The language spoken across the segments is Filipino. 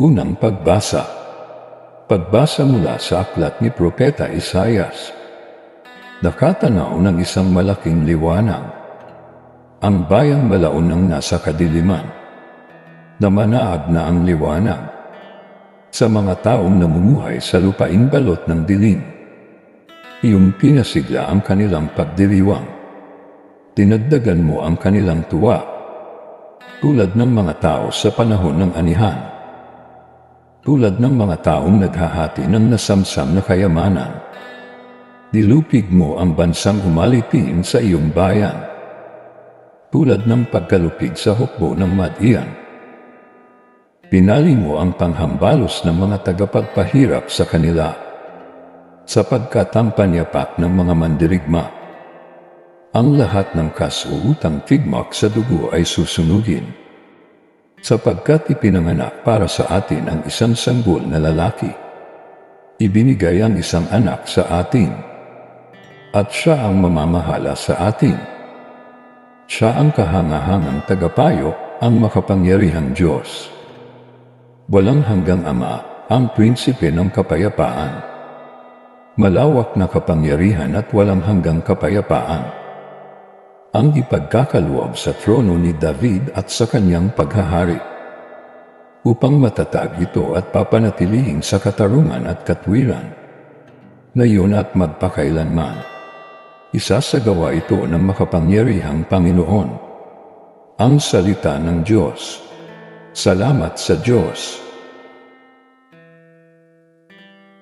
Unang pagbasa. Pagbasa mula sa aklat ni Propeta Isayas. Nakatanaw ng isang malaking liwanag. Ang bayang malaon ang nasa kadiliman. Namanaag na ang liwanag. Sa mga taong namumuhay sa lupaing balot ng dilim. Iyong pinasigla ang kanilang pagdiriwang. Tinagdagan mo ang kanilang tuwa. Tulad ng mga tao sa panahon ng anihan tulad ng mga taong naghahati ng nasamsam na kayamanan. Nilupig mo ang bansang umalipin sa iyong bayan, tulad ng pagkalupig sa hukbo ng madian. Pinali mo ang panghambalos ng mga tagapagpahirap sa kanila, sapagkat ang panyapak ng mga mandirigma. Ang lahat ng kasuutang tigmak sa dugo ay susunugin sapagkat ipinanganak para sa atin ang isang sanggol na lalaki. Ibinigay ang isang anak sa atin, at siya ang mamamahala sa atin. Siya ang kahangahangang tagapayo, ang makapangyarihang Diyos. Walang hanggang Ama, ang prinsipe ng kapayapaan. Malawak na kapangyarihan at walang hanggang kapayapaan ang ipagkakaloob sa trono ni David at sa kanyang paghahari. Upang matatag ito at papanatilihing sa katarungan at katwiran, ngayon at magpakailanman. Isasagawa ito ng makapangyarihang Panginoon. Ang salita ng Diyos. Salamat sa Diyos.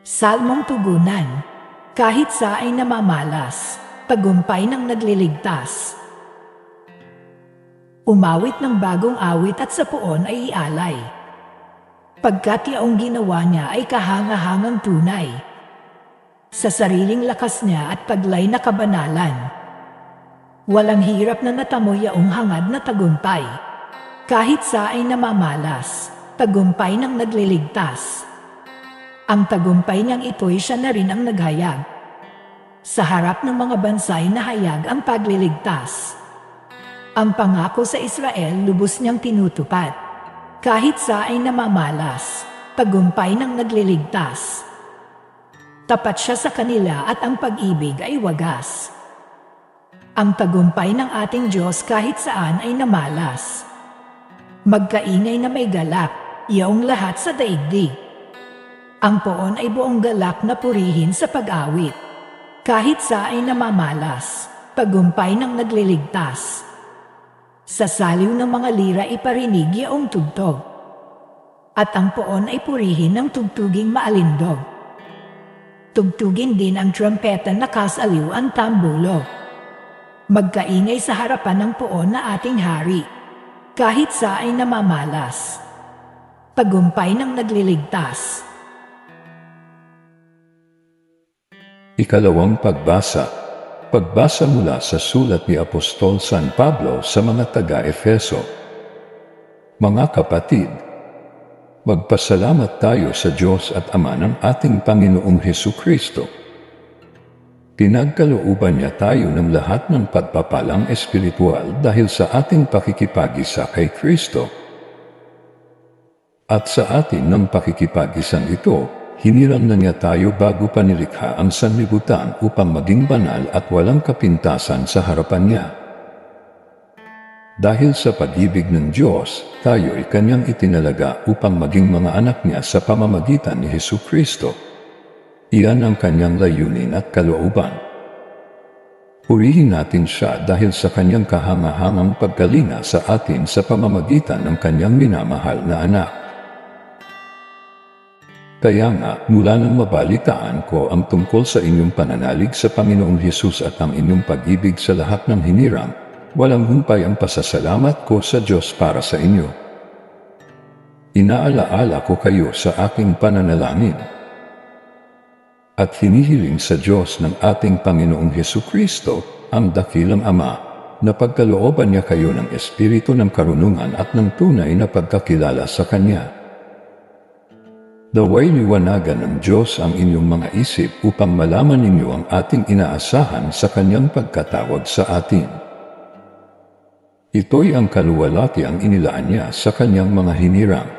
Salmong Tugunan Kahit sa ay namamalas, tagumpay ng nagliligtas. Umawit ng bagong awit at sa puon ay ialay. Pagkat yaong ginawa niya ay kahangahangang tunay. Sa sariling lakas niya at paglay na kabanalan. Walang hirap na natamo yaong hangad na tagumpay. Kahit sa ay namamalas, tagumpay ng nagliligtas. Ang tagumpay niyang ito'y siya na rin ang naghayag. Sa harap ng mga bansay na hayag ang pagliligtas. Ang pangako sa Israel lubos niyang tinutupad. Kahit sa ay namamalas, tagumpay ng nagliligtas. Tapat siya sa kanila at ang pag-ibig ay wagas. Ang tagumpay ng ating Diyos kahit saan ay namalas. Magkaingay na may galak, iyong lahat sa daigdig. Ang poon ay buong galak na purihin sa pag-awit. Kahit sa ay namamalas, tagumpay ng nagliligtas. Sa saliw ng mga lira iparinig yaong tugtog. At ang poon ay purihin ng tugtuging maalindog. Tugtugin din ang trumpeta na kasaliw ang tambulo. Magkaingay sa harapan ng poon na ating hari. Kahit sa ay namamalas. Tagumpay ng nagliligtas. Ikalawang pagbasa Pagbasa mula sa sulat ni Apostol San Pablo sa mga taga-Efeso. Mga kapatid, magpasalamat tayo sa Diyos at Ama ng ating Panginoong Heso Kristo. Pinagkalooban niya tayo ng lahat ng pagpapalang espiritual dahil sa ating pakikipagisa kay Kristo. At sa atin ng pakikipagisan ito, Hiniram na niya tayo bago pa nilikha ang sanlibutan upang maging banal at walang kapintasan sa harapan niya. Dahil sa pag-ibig ng Diyos, tayo ay kanyang itinalaga upang maging mga anak niya sa pamamagitan ni Hesu Kristo. Iyan ang kanyang layunin at kalooban. Purihin natin siya dahil sa kanyang kahangahangang pagkalinga sa atin sa pamamagitan ng kanyang minamahal na anak. Kaya nga, mula nang mabalitaan ko ang tungkol sa inyong pananalig sa Panginoong Hesus at ang inyong pag-ibig sa lahat ng hiniram, walang humpay ang pasasalamat ko sa Diyos para sa inyo. Inaalaala ko kayo sa aking pananalangin. At hinihiling sa Diyos ng ating Panginoong Heso Kristo, ang dakilang Ama, na pagkalooban niya kayo ng Espiritu ng karunungan at ng tunay na pagkakilala sa Kanya Daway liwanagan ng Diyos ang inyong mga isip upang malaman ninyo ang ating inaasahan sa kanyang pagkatawag sa atin. Ito'y ang kaluwalhati ang inilaan niya sa kanyang mga hinirang.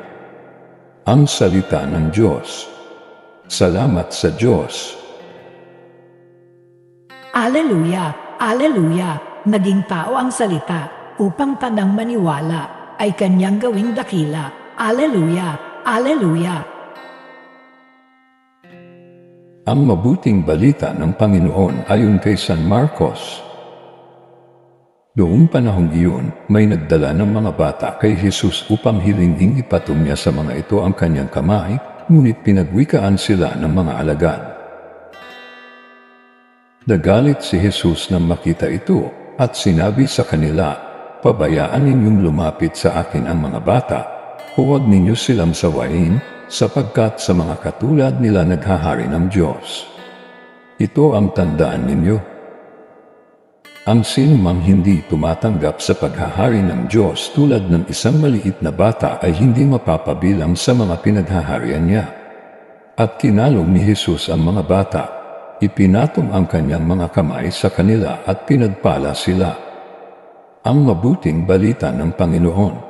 Ang salita ng Diyos. Salamat sa Diyos. Aleluya! Aleluya! Naging tao ang salita upang tanang maniwala ay kanyang gawing dakila. Aleluya! Aleluya! Ang mabuting balita ng Panginoon ayon kay San Marcos. Noong panahong iyon, may nagdala ng mga bata kay Jesus upang hilinging ipatum niya sa mga ito ang kanyang kamay, ngunit pinagwikaan sila ng mga alagad. Nagalit si Jesus nang makita ito at sinabi sa kanila, Pabayaan ninyong lumapit sa akin ang mga bata, huwag ninyo silang sawayin, sapagkat sa mga katulad nila naghahari ng Diyos. Ito ang tandaan ninyo. Ang sinumang hindi tumatanggap sa paghahari ng Diyos tulad ng isang maliit na bata ay hindi mapapabilang sa mga pinaghaharian niya. At kinalong ni Jesus ang mga bata, ipinatong ang kanyang mga kamay sa kanila at pinagpala sila. Ang mabuting balita ng Panginoon.